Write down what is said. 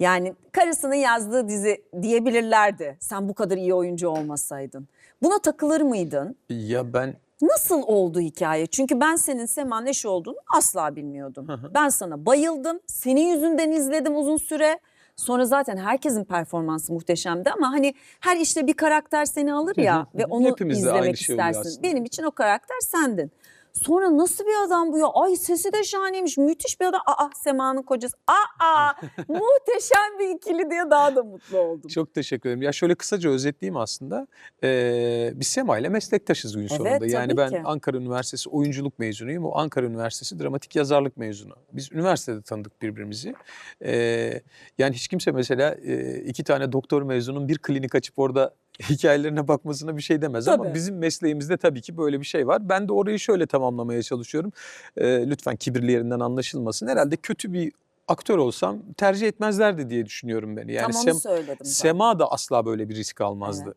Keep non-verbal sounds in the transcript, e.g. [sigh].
Yani karısının yazdığı dizi diyebilirlerdi. Sen bu kadar iyi oyuncu olmasaydın. Buna takılır mıydın? Ya ben Nasıl oldu hikaye? Çünkü ben senin Sema Neş olduğunu asla bilmiyordum. Hı hı. Ben sana bayıldım. Senin yüzünden izledim uzun süre. Sonra zaten herkesin performansı muhteşemdi ama hani her işte bir karakter seni alır ya hı hı. ve onu Hepimizde izlemek aynı şey oluyor istersin. aslında. Benim için o karakter sendin. Sonra nasıl bir adam bu ya? Ay sesi de şahaneymiş. Müthiş bir adam. Aa Sema'nın kocası. Aa [laughs] muhteşem bir ikili diye daha da mutlu oldum. çok teşekkür ederim. Ya şöyle kısaca özetleyeyim aslında. Ee, biz Sema ile meslektaşız gün Evet, sonunda. Yani ben ki. Ankara Üniversitesi oyunculuk mezunuyum. O Ankara Üniversitesi dramatik yazarlık mezunu. Biz üniversitede tanıdık birbirimizi. Ee, yani hiç kimse mesela e, iki tane doktor mezunun bir klinik açıp orada [laughs] hikayelerine bakmasına bir şey demez. Tabii. Ama bizim mesleğimizde tabii ki böyle bir şey var. Ben de orayı şöyle tamamlamaya çalışıyorum. Ee, lütfen kibirli yerinden anlaşılmasın. Herhalde kötü bir aktör olsam tercih etmezlerdi diye düşünüyorum beni. Yani Tam onu Sem- söyledim. Sema da asla böyle bir risk almazdı.